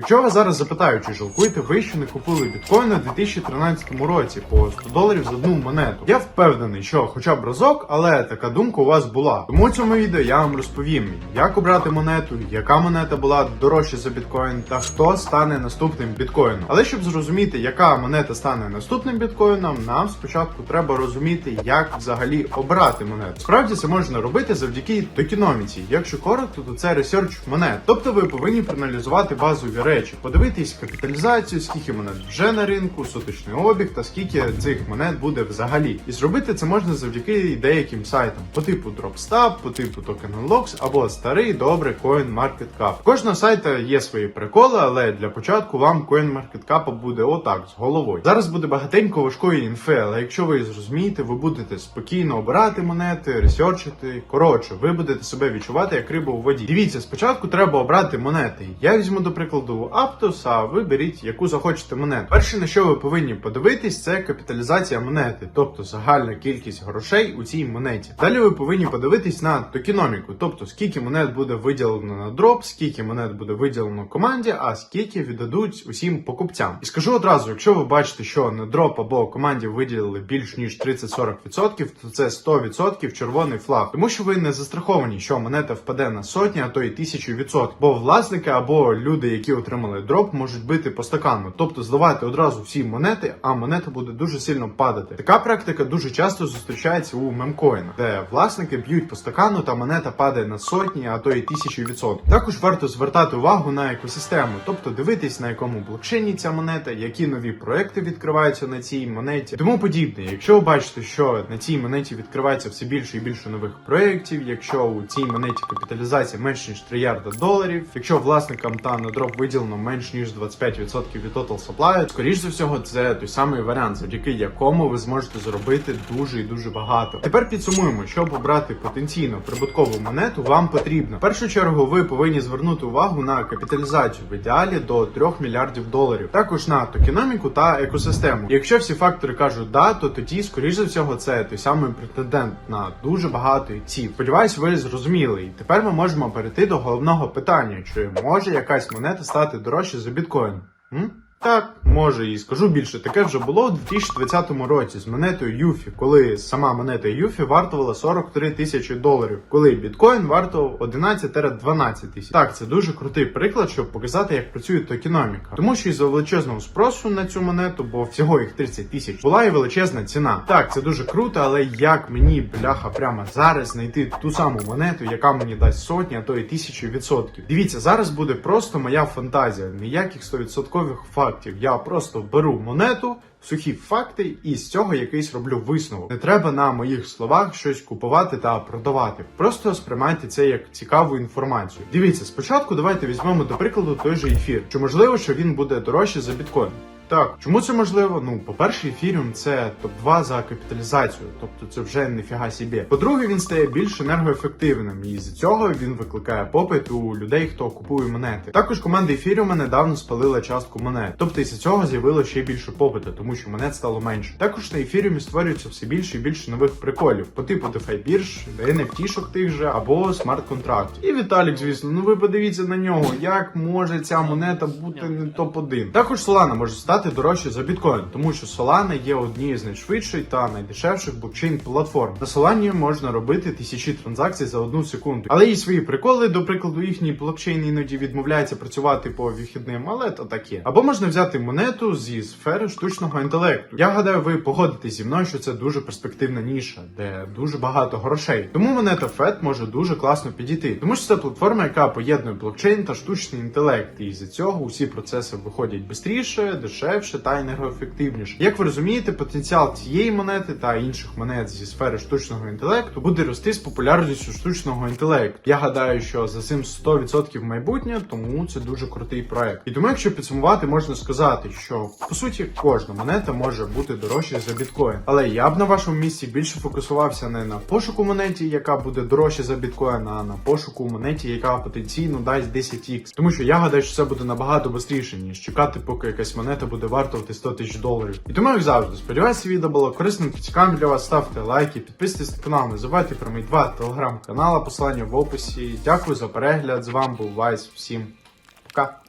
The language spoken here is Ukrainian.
Якщо вас зараз запитають, чи жалкуєте ви, що не купили біткоїни у 2013 році по 100 доларів за одну монету, я впевнений, що хоча б разок, але така думка у вас була. Тому у цьому відео я вам розповім, як обрати монету, яка монета була дорожча за біткоін та хто стане наступним біткоїном. Але щоб зрозуміти, яка монета стане наступним біткоїном, нам спочатку треба розуміти, як взагалі обрати монету. Справді це можна робити завдяки токеноміці. Якщо коротко, то це ресерч монет. Тобто ви повинні проаналізувати базові речі, подивитись капіталізацію, скільки монет вже на ринку, суточний обіг та скільки цих монет буде взагалі. І зробити це можна завдяки деяким сайтам, по типу DropStab, по типу TokenUnlocks або старий добрий CoinMarketCap. Кожного сайта є свої приколи, але для початку вам CoinMarketCap буде отак з головою. Зараз буде багатенько важкої інфи, але якщо ви зрозумієте, ви будете спокійно обирати монети, ресерчити. Коротше, ви будете себе відчувати як риба у воді. Дивіться, спочатку треба обрати монети. Я візьму до прикладу Aptos, а ви беріть яку захочете монету. Перше, на що ви повинні подивитись, це капіталізація монети, тобто загальна кількість грошей у цій монеті. Далі ви повинні подивитись на токеноміку, тобто скільки монет буде виділено на дроп, скільки монет буде виділено команді, а скільки віддадуть усім покупцям. І скажу одразу, якщо ви бачите, що на дроп або команді виділили більш ніж 30-40%, то це 100% червоний флаг, тому що ви не застраховані, що монета впаде на сотні, а то й тисячу відсотків. Бо власники або люди, які отримали дроп, можуть бити по стакану, тобто зливати одразу всі монети, а монета буде дуже сильно падати. Така практика дуже часто зустрічається у мемкоїнах, де власники б'ють по стакану, та монета падає на сотні, а то й тисячі відсотків. Також варто звертати увагу на екосистему, тобто дивитись на якому блокчейні ця монета, які нові проекти відкриваються на цій монеті, тому подібне. Якщо ви бачите, що на цій монеті відкривається все більше і більше нових проєктів, якщо у цій монеті капіталізація менш ніж трильярда доларів, якщо власникам та на дроп виділено менш ніж 25% від total supply, скоріш за всього, це той самий варіант, завдяки якому ви зможете зробити дуже і дуже багато. Тепер підсумуємо, щоб обрати потенційно прибуткову монету, вам потрібно в першу чергу ви повинні звернути увагу на капіталізацію в ідеалі до 3 мільярдів доларів, також на токеноміку та екосистему. Якщо всі фактори кажуть да, то тоді, скоріш за всього, це той самий претендент на дуже багато іксів. Сподіваюсь, ви зрозуміли. І тепер ми можемо перейти до головного питання: чи може якась монета стати дорожче за біткоін? Так, може, і скажу більше, таке вже було у 2020 році з монетою Юфі, коли сама монета Юфі вартувала 43 тисячі доларів, коли біткоін вартував 11-12 тисяч. Так, це дуже крутий приклад, щоб показати, як працює токеноміка. Тому що із-за величезного спросу на цю монету, бо всього їх 30 тисяч, була і величезна ціна. Так, це дуже круто, але як мені бляха прямо зараз знайти ту саму монету, яка мені дасть сотні, а то і тисячу відсотків. Дивіться, зараз буде просто моя фантазія, ніяких 100% фактів. Я просто беру монету. Сухі факти, і з цього якийсь роблю висновок. Не треба на моїх словах щось купувати та продавати. Просто сприймайте це як цікаву інформацію. Дивіться, спочатку давайте візьмемо до прикладу той же ефір. Чи можливо, що він буде дорожче за біткоін? Так, чому це можливо? Ну, по-перше, ефіріум це топ-2 за капіталізацію, тобто це вже ніфіга собі. По-друге, він стає більш енергоефективним, і з цього він викликає попит у людей, хто купує монети. Також команда ефіріума недавно спалила частку монет, тобто із цього з'явилося ще більше попиту, тому що монет стало менше. Також на ефіріумі створюється все більше і більше нових приколів, по типу DeFi бірж, NFT-шок тих же або смарт-контрактів. І Віталік, звісно, ну ви подивіться на нього, як може ця монета бути не топ-1. Також Solana може стати дорожче за біткоін, тому що Solana є однією з найшвидших та найдешевших блокчейн платформ. На Solana можна робити тисячі транзакцій за одну секунду. Але є свої приколи, до прикладу, їхній блокчейн іноді відмовляється працювати по вихідним, але то таке. Або можна взяти монету зі сфери штучного інтелекту. Я гадаю, ви погодитесь зі мною, що це дуже перспективна ніша, де дуже багато грошей. Тому монета FED може дуже класно підійти, тому що це платформа, яка поєднує блокчейн та штучний інтелект, і з цього усі процеси виходять швидше, дешевше та енергоефективніше. Як ви розумієте, потенціал цієї монети та інших монет зі сфери штучного інтелекту буде рости з популярністю штучного інтелекту. Я гадаю, що за цим 100% майбутнє, тому це дуже крутий проект. І тому, якщо підсумувати, можна сказати, що по суті кожна монета може бути дорожча за біткоін. Але я б на вашому місці більше фокусувався не на пошуку монеті, яка буде дорожче за біткоін, а на пошуку монеті, яка потенційно дасть 10x. Тому що я гадаю, що це буде набагато швидше, ніж чекати, поки якась монета буде вартувати 100 тисяч доларів. І тому, як завжди, сподіваюся, відео було корисним та цікавим для вас. Ставте лайки, підписуйтесь на канал, не забувайте про мій два телеграм-канала, посилання в описі. Дякую за перегляд. З вами був Вайс. Всім пока.